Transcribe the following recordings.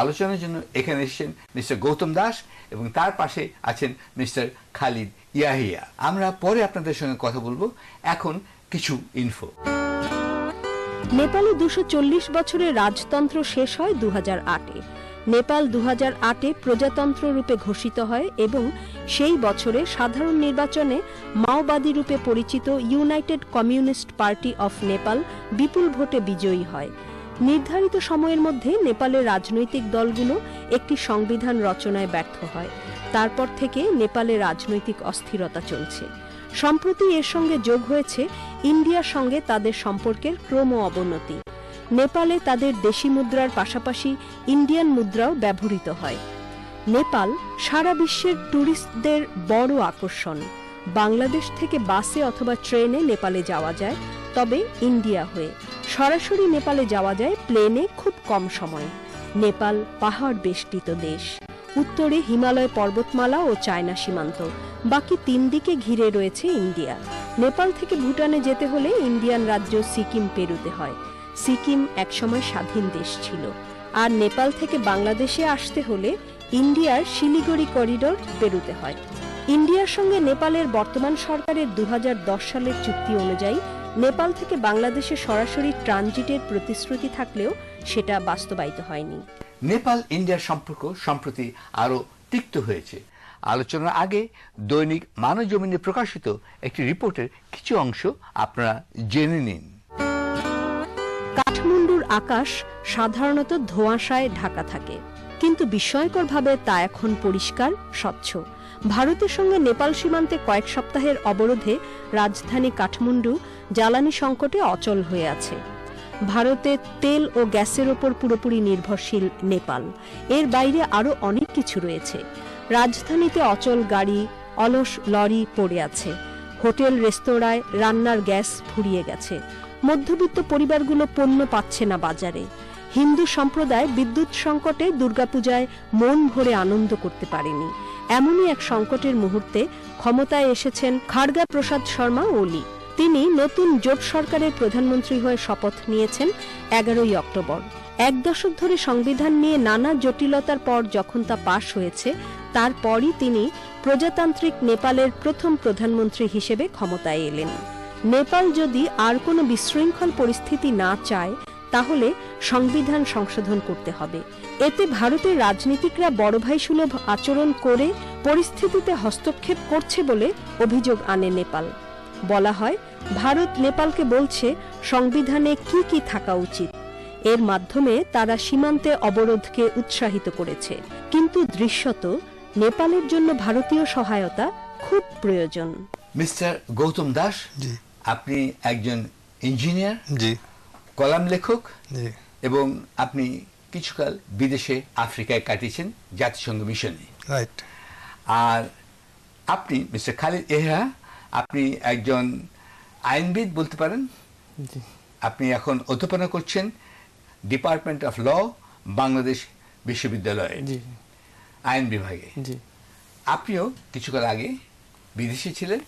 আলোচনার জন্য এখানে এসেছেন মিস্টার গৌতম দাস এবং তার পাশে আছেন মিস্টার খালিদ ইয়াহিয়া। আমরা পরে আপনাদের সঙ্গে কথা বলব। এখন কিছু ইনফো নেপালে দুশো বছরের রাজতন্ত্র শেষ হয় দু আটে। নেপাল দু আটে প্রজাতন্ত্র রূপে ঘোষিত হয় এবং সেই বছরে সাধারণ নির্বাচনে মাওবাদী রূপে পরিচিত United Communist Party of Nepal বিপুল ভোটে বিজয়ী হয়। নির্ধারিত সময়ের মধ্যে নেপালের রাজনৈতিক দলগুলো একটি সংবিধান রচনায় ব্যর্থ হয়। তারপর থেকে নেপালে রাজনৈতিক অস্থিরতা চলছে। সম্প্রতি এর সঙ্গে যোগ হয়েছে ইন্ডিয়ার সঙ্গে তাদের সম্পর্কের ক্রম অবনতি। নেপালে তাদের দেশি মুদ্রার পাশাপাশি ইন্ডিয়ান মুদ্রাও ব্যবহৃত হয়। নেপাল সারা বিশ্বের ট্যুরিস্টদের বড় আকর্ষণ। বাংলাদেশ থেকে বাসে অথবা ট্রেনে নেপালে যাওয়া যায়, তবে ইন্ডিয়া হয়ে। সরাসরি নেপালে যাওয়া যায় প্লেনে খুব কম সময়ে। নেপাল পাহাড় বেষ্টিত দেশ। উত্তরে হিমালয় পর্বতমালা ও চায়না সীমান্ত। বাকি তিন দিকে ঘিরে রয়েছে ইন্ডিয়া। নেপাল থেকে ভুটানে যেতে হলে ইন্ডিয়ান রাজ্য সিকিম পেরুতে হয়। সিকিম একসময় স্বাধীন দেশ ছিল। আর নেপাল থেকে বাংলাদেশে আসতে হলে ইন্ডিয়ার শিলিগুড়ি করিডোর পেরুতে হয়। ইন্ডিয়ার সঙ্গে নেপালের বর্তমান সরকারের দু হাজার দশ সালের চুক্তি অনুযায়ী নেপাল থেকে বাংলাদেশে সরাসরি ট্রানজিটের প্রতিশ্রুতি থাকলেও সেটা বাস্তবায়িত হয়নি। নেপাল ইন্ডিয়ার সম্পর্ক সম্প্রতি আরও তিক্ত হয়েছে। আলোচনার আগে দৈনিক মানবজমিনে প্রকাশিত একটি রিপোর্টের কিছু অংশ আপনারা জেনে নিন। কাঠমান্ডুর আকাশ সাধারণত ধোঁয়াশায় ঢাকা থাকে কিন্তু বিস্ময়করভাবে তা এখন পরিষ্কার স্বচ্ছ। ভারতের সঙ্গে নেপাল সীমান্তে কয়েক সপ্তাহের অবরোধে রাজধানী কাঠমান্ডু জ্বালানি সংকটে অচল হয়ে আছে। ভারতে তেল ও গ্যাসের ওপর পুরোপুরি নির্ভরশীল নেপাল। এর বাইরে আরও অনেক কিছু রয়েছে। রাজধানীতে অচল গাড়ি, অলস লরি পড়ে আছে। হোটেল, রেস্তোরাঁয় রান্নার গ্যাস ফুরিয়ে গেছে। মধ্যবিত্ত পরিবারগুলো পণ্য পাচ্ছে না বাজারে। হিন্দু সম্প্রদায় বিদ্যুৎ সংকটে দুর্গাপূজায় মন ভরে আনন্দ করতে পারেনি। এমনই এক সংকটের মুহূর্তে ক্ষমতায় এসেছেন খাড়গা প্রসাদ শর্মা ওলি তিনি নতুন জোট সরকারের প্রধানমন্ত্রী হয়ে শপথ নিয়েছেন এগারোই অক্টোবর। এক দশক ধরে সংবিধান নিয়ে নানা জটিলতার পর যখন তা পাশ হয়েছে, তারপরই তিনি প্রজাতান্ত্রিক নেপালের প্রথম প্রধানমন্ত্রী হিসেবে ক্ষমতায় এলেন। নেপাল যদি আর কোনো বিশৃঙ্খল পরিস্থিতি না চায় তাহলে সংবিধান সংশোধন করতে হবে। এতে ভারতের রাজনীতিকরা বড় ভাই সুলভ আচরণ করে পরিস্থিতিতে হস্তক্ষেপ করছে বলে অভিযোগ আনে নেপাল। বলা হয় ভারত নেপালকে বলছে সংবিধানে কি কি থাকা উচিত। এর মাধ্যমে তারা সীমান্তে অবরোধকে উৎসাহিত করেছে। কিন্তু দৃশ্যত নেপালের জন্য ভারতীয় সহায়তা খুব প্রয়োজন। মিস্টার গৌতম দাস আপনি একজন ইঞ্জিনিয়ার। জি। কলাম লেখক এবং আপনি কিছুকাল বিদেশে আফ্রিকায় কাটিয়েছেন জাতিসংঘ মিশনে। রাইট। আর আপনি মিস্টার খালিদ এহা আপনি একজন আইনবিদ বলতে পারেন? আপনি এখন অধ্যাপনা করছেন ডিপার্টমেন্ট অফ ল বাংলাদেশ বিশ্ববিদ্যালয়ে আইন বিভাগে। জি। আপনিও কিছুকাল আগে বিদেশে ছিলেন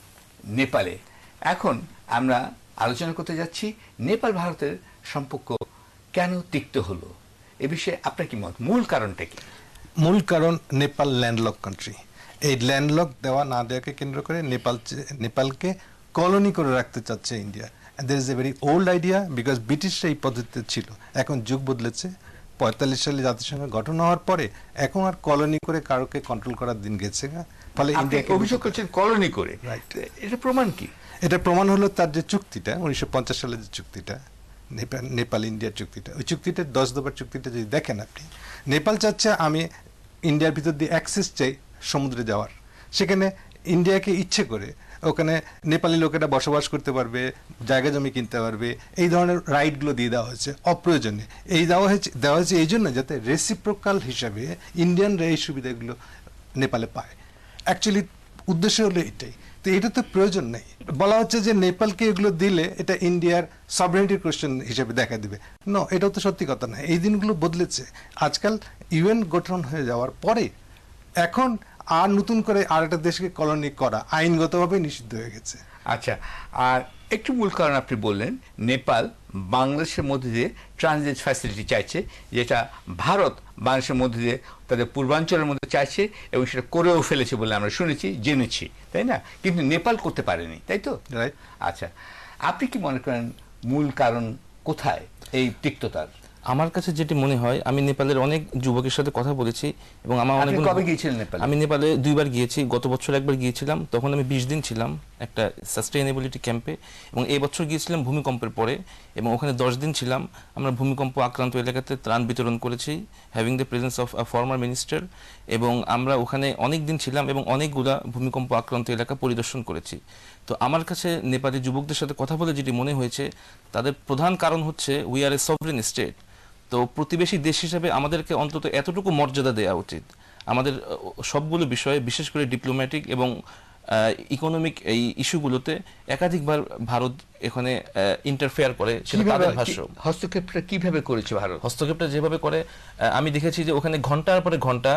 নেপালে। এখন আমরা আলোচনা করতে যাচ্ছি নেপাল ভারতের সম্পর্ক কেন তিক্ত হলো? এ বিষয়ে আপনার কি মত? মূল কারণটা কি? মূল কারণ নেপাল ল্যান্ডলক কান্ট্রি এই ল্যান্ডলক দেওয়া না দেওয়াকে কেন্দ্র করে নেপাল নেপালকে কলোনি করে রাখতে চাচ্ছে India. There is a very old idea because ব্রিটিশরা এই পদ্ধতিতে ছিল। এখন যুগ বদলেছে। পঁয়তাল্লিশ সালে জাতিসংঘ গঠন হওয়ার পরে এখন আর কলোনি করে কারোকে কন্ট্রোল করার দিন গেছে না। ফলে আপনি ইন্ডিয়াকে অভিযোগ করছেন কলোনি করে. এটা প্রমাণ কি? এটা প্রমাণ হলো তার যে চুক্তিটা উনিশশো পঞ্চাশ সালের যে চুক্তিটা। নেপাল ইন্ডিয়ার চুক্তিটা। ওই চুক্তিটা, দশ দফার চুক্তিটা যদি দেখেন আপনি, নেপাল চাচ্ছে আমি ইন্ডিয়ার ভিতর দিয়ে অ্যাক্সেস চাই সমুদ্রে যাওয়ার। সেখানে ইন্ডিয়াকে ইচ্ছে করে ওখানে নেপালি লোকেরা বসবাস করতে পারবে, জায়গা জমি কিনতে পারবে, এই ধরনের রাইটগুলো দিয়ে দেওয়া হয়েছে অপ্রয়োজনে এই দেওয়া হয়েছে দেওয়া হয়েছে এই জন্য যাতে রেসিপ্রোকাল হিসাবে ইন্ডিয়ানরা এই সুবিধাগুলো নেপালে পায়। অ্যাকচুয়ালি উদ্দেশ্য হলো এটাই। তো এটা তো প্রয়োজন নেই। বলা হচ্ছে যে নেপালকে এগুলো দিলে এটা ইন্ডিয়ার সবরেনিটি কোয়েশ্চেন হিসেবে দেখা দিবে। ন এটাও তো সত্যি কথা না এই দিনগুলো বদলেছে। আজকাল ইউএন গঠন হয়ে যাওয়ার পরে এখন আর নতুন করে আর একটা দেশকে কলোনি করা আইনগতভাবে নিষিদ্ধ হয়ে গেছে। আচ্ছা আর একটু মূল কারণ আপনি বললেন নেপাল বাংলাদেশের মধ্যে দিয়ে ট্রানজিট ফ্যাসিলিটি চাইছে যেটা ভারত বাংলাদেশের মধ্যে দিয়ে তাদের পূর্বাঞ্চলের মধ্যে চাইছে এবং সেটা করেও ফেলেছে বলে আমরা শুনেছি জেনেছি তাই না কিন্তু নেপাল করতে পারেনি তাই তো. আচ্ছা আপনি কি মনে করেন মূল কারণ কোথায় এই তিক্ততার আমার কাছে যেটি মনে হয় আমি নেপালের অনেক যুবকের সাথে কথা বলেছি এবং আমার অনেক কবে গিয়েছিলেন নেপালে? আমি নেপালে দুইবার গিয়েছি গত বছর একবার গিয়েছিলাম তখন আমি বিশ দিন ছিলাম একটা সাস্টেইনেবিলিটি ক্যাম্পে এবং এই বছর গিয়েছিলাম ভূমিকম্পের পরে, এবং ওখানে দশ দিন ছিলাম। আমরা ভূমিকম্প আক্রান্ত এলাকাতে ত্রাণ বিতরণ করেছি having the presence of a former minister এবং আমরা ওখানে অনেক দিন ছিলাম এবং অনেকগুলা ভূমিকম্প আক্রান্ত এলাকা পরিদর্শন করেছি। তো আমার কাছে নেপালি যুবকদের সাথে কথা বলে যেটি মনে হয়েছে, তাদের প্রধান কারণ হচ্ছে we are a sovereign state তো প্রতিবেশী দেশ হিসেবে আমাদেরকে অন্তত এতটুকু মর্যাদা দেওয়া উচিত। আমাদের সবগুলো বিষয়ে বিশেষ করে ডিপ্লোম্যাটিক এবং ইকোনমিক এই ইস্যুগুলোতে একাধিকবার ভারত এখানে ইন্টারফেয়ার করে সেটা তাদের ভাষ্য। হস্তক্ষেপটা কীভাবে করেছে ভারত? হস্তক্ষেপটা যেভাবে করে আমি দেখেছি যে ওখানে ঘণ্টার পরে ঘণ্টা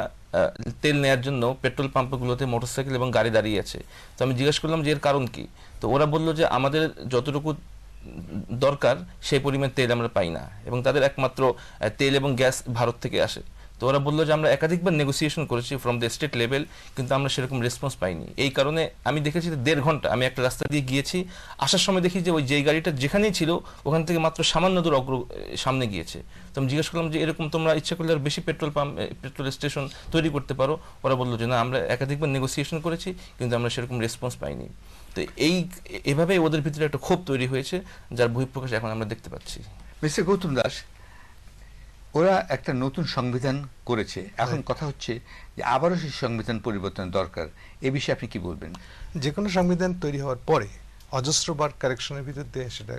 তেল নেয়ার জন্য পেট্রোল পাম্পগুলোতে মোটরসাইকেল এবং গাড়ি দাঁড়িয়ে আছে। তো আমি জিজ্ঞেস করলাম যে এর কারণ কি? তো ওরা বলল যে আমাদের যতটুকু দরকার সেই পরিমাণ তেল আমরা পাই না। এবং তাদের একমাত্র তেল এবং গ্যাস ভারত থেকে আসে। তো ওরা বলল যে আমরা একাধিকবার নেগোসিয়েশন করেছি ফ্রম দ্য স্টেট লেভেল কিন্তু আমরা সেরকম রেসপন্স পাইনি। এই কারণে আমি দেখেছি যে দেড় ঘণ্টা আমি একটা রাস্তা দিয়ে গিয়েছি, আসার সময় দেখি যে ওই যেই গাড়িটা যেখানেই ছিল, ওখান থেকে মাত্র সামান্য দূর অগ্র সামনে গিয়েছে। তো আমি জিজ্ঞেস করলাম যে এরকম তোমরা ইচ্ছা করলে আর বেশি পেট্রোল পাম্প পেট্রোল স্টেশন তৈরি করতে পারো। ওরা বলল যে না, আমরা একাধিকবার নেগোসিয়েশন করেছি, কিন্তু আমরা সেরকম রেসপন্স পাইনি। তো এই, এভাবেই ওদের ভিতরে একটা ক্ষোভ তৈরি হয়েছে, যার বহিঃপ্রকাশ এখন আমরা দেখতে পাচ্ছি। মিস্টার গৌতম দাস ওরা একটা নতুন সংবিধান করেছে। এখন কথা হচ্ছে যে আবারও সেই সংবিধান পরিবর্তন দরকার। এ বিষয়ে আপনি কি বলবেন? যে কোনো সংবিধান তৈরি হওয়ার পরে অজস্রবার কারেকশনের ভিতর দিয়ে সেটা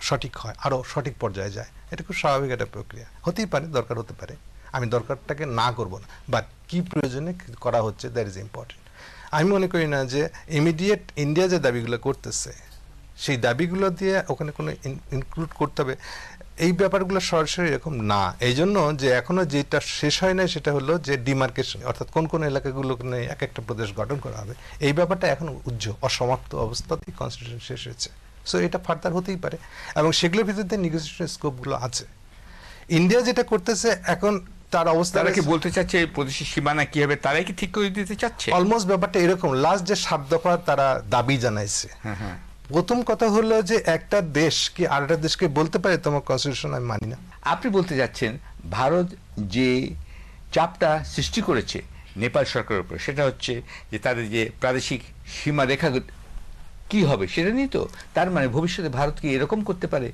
সঠিক হয় আরও সঠিক পর্যায়ে যায়। এটা খুব স্বাভাবিক একটা প্রক্রিয়া। হতেই পারে দরকার হতে পারে। আমি দরকারটাকে না করব না। বাট কি প্রয়োজনে করা হচ্ছে দ্যাট ইজ ইম্পর্টেন্ট আমি মনে করি না যে ইমিডিয়েট ইন্ডিয়া যে দাবিগুলো করতেছে সেই দাবিগুলো দিয়ে ওখানে কোনো ইনক্লুড করতে হবে এই ব্যাপারগুলো সরাসরি এরকম না। এই জন্য যে এখনও যেটা শেষ হয় না সেটা হলো যে ডিমার্কেশন অর্থাৎ কোন কোন এলাকাগুলো নিয়ে এক একটা প্রদেশ গঠন করা হবে। এই ব্যাপারটা এখন উজ্জ্বল অসমাপ্ত অবস্থাতেই কনস্টিটিউশন শেষ হয়েছে। সো এটা ফার্দার হতেই পারে। এবং সেগুলোর ভিতরে নেগোসিয়েশন স্কোপগুলো আছে। ইন্ডিয়া যেটা করতেছে এখন তার অবস্থা তারা কি বলতে চাচ্ছে এই প্রদেশের সীমানা কি হবে? তারাই কি ঠিক করে দিতে চাচ্ছে? অলমোস্ট ব্যাপারটা এরকম। লাস্ট যে সাত দফা তারা দাবি জানাইছে। হ্যাঁ হ্যাঁ। প্রথম কথা হলো যে একটা দেশ কি আরেকটা দেশকে বলতে পারে তোমার কনস্টিটিউশন আমি মানি না। আপনি বলতে যাচ্ছেন ভারত যে চাপটা সৃষ্টি করেছে নেপাল সরকারের উপর, সেটা হচ্ছে যে তাদের যে প্রাদেশিক সীমারেখা কি হবে সেটা নিয়ে তো, তার মানে ভবিষ্যতে ভারত কি এরকম করতে পারে?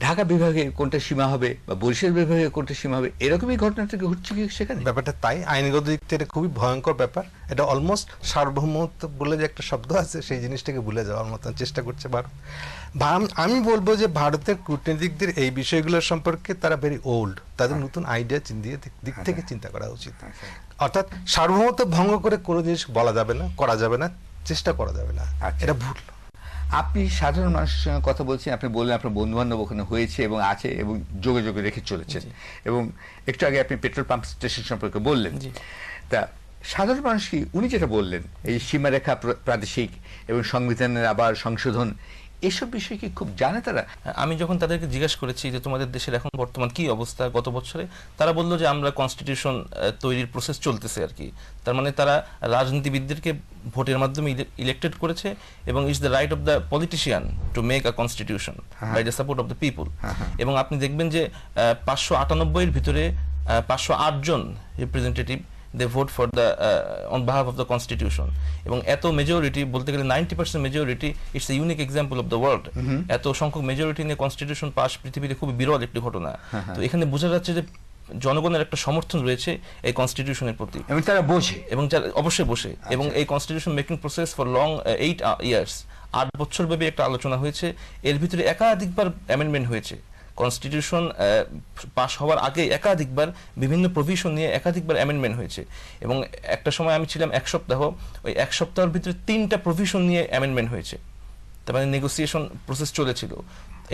ঢাকা বিভাগে কোনটা সীমা হবে বা বরিশাল বিভাগে কোনটা সীমা হবে এরকমই ঘটনাটা ঘটছে কি সেখানে? ব্যাপারটা তাই আইনগত দিক থেকে এটা খুবই ভয়ঙ্কর ব্যাপার। এটা অলমোস্ট সার্বভৌমত্ব বলে যে একটা শব্দ আছে সেই জিনিসটাকে ভুলে যাওয়ার মতন চেষ্টা করছে ভারত। আমি বলব যে ভারতের কূটনীতিকদের এই বিষয়গুলো সম্পর্কে তারা ভেরি ওল্ড তাদের নতুন আইডিয়া দিয়ে দিক থেকে চিন্তা করা উচিত। অর্থাৎ সার্বভৌমত্ব ভঙ্গ করে কোনো জিনিস বলা যাবে না করা যাবে না চেষ্টা করা যাবে না। আচ্ছা। এটা ভুল। আপনি সাধারণ মানুষের সঙ্গে কথা বলছেন আপনি বললেন আপনার বন্ধু বান্ধব ওখানে হয়েছে এবং আছে এবং যোগে যোগে রেখে চলেছেন। এবং একটু আগে আপনি পেট্রোল পাম্প স্টেশন সম্পর্কে বললেন। তা সাধারণ মানুষ কি? উনি যেটা বললেন এই সীমারেখা প্র- প্রাদেশিক এবং সংবিধানের আবার সংশোধন এসব বিষয় কি খুব জানে তারা? আমি যখন তাদেরকে জিজ্ঞেস করেছি যে তোমাদের দেশের এখন বর্তমান কি অবস্থা গত বছরে তারা বলল যে আমরা কনস্টিটিউশন তৈরির প্রসেস চলতেছে আর কি। তার মানে তারা রাজনীতিবিদদেরকে ভোটের মাধ্যমে ইলেক্টেড করেছে এবং is the right of the politician to make a constitution by the support of the people এবং আপনি দেখবেন যে পাঁচশো আটানব্বইয়ের ভিতরে পাঁচশো আট জন representative they vote for the on behalf of the constitution এবং এত মেজরিটি বলতে গেলে ninety percent majority it's a unique example of the world এত সংখ্যক মেজরিটি নিয়ে কনস্টিটিউশন পাস পৃথিবীতে খুব বিরল একটি ঘটনা। তো এখানে বোঝা যাচ্ছে যে জনগণের একটা সমর্থন রয়েছে এই কনস্টিটিউশনের প্রতি। এবং তারা বোঝে। এবং যার অবশ্যই বসে এবং এই constitution making process for long eight years আট বছর ব্যাপী একটা আলোচনা হয়েছে। এর ভিতরে একাধিকবার অ্যামেন্ডমেন্ট হয়েছে। কনস্টিটিউশন পাস হওয়ার আগে একাধিকবার বিভিন্ন প্রভিশন নিয়ে একাধিকবার অ্যামেন্ডমেন্ট হয়েছে। এবং একটা সময় আমি ছিলাম এক সপ্তাহ, ওই এক সপ্তাহের ভিতরে তিনটা প্রভিশন নিয়ে অ্যামেন্ডমেন্ট হয়েছে। তার মানে নেগোসিয়েশন প্রসেস চলেছিল।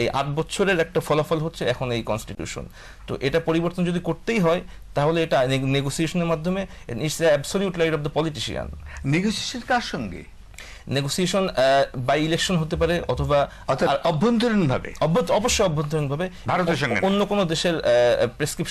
এই আট বছরের একটা ফলাফল হচ্ছে এখন এই কনস্টিটিউশন তো এটা পরিবর্তন যদি করতেই হয়, তাহলে এটা নেগোসিয়েশনের মাধ্যমে it's absolute light of the politician negotiation কার সঙ্গে? নেগোসিয়েশন বাই ইলেকশন হতে পারে অথবা অর্থাৎ অভ্যন্তরীণ ভাবে অভ্যন্ত- অবশ্যই অভ্যন্তরীণভাবে। ভারতের সঙ্গে অন্য কোনো দেশের প্রেসক্রিপশন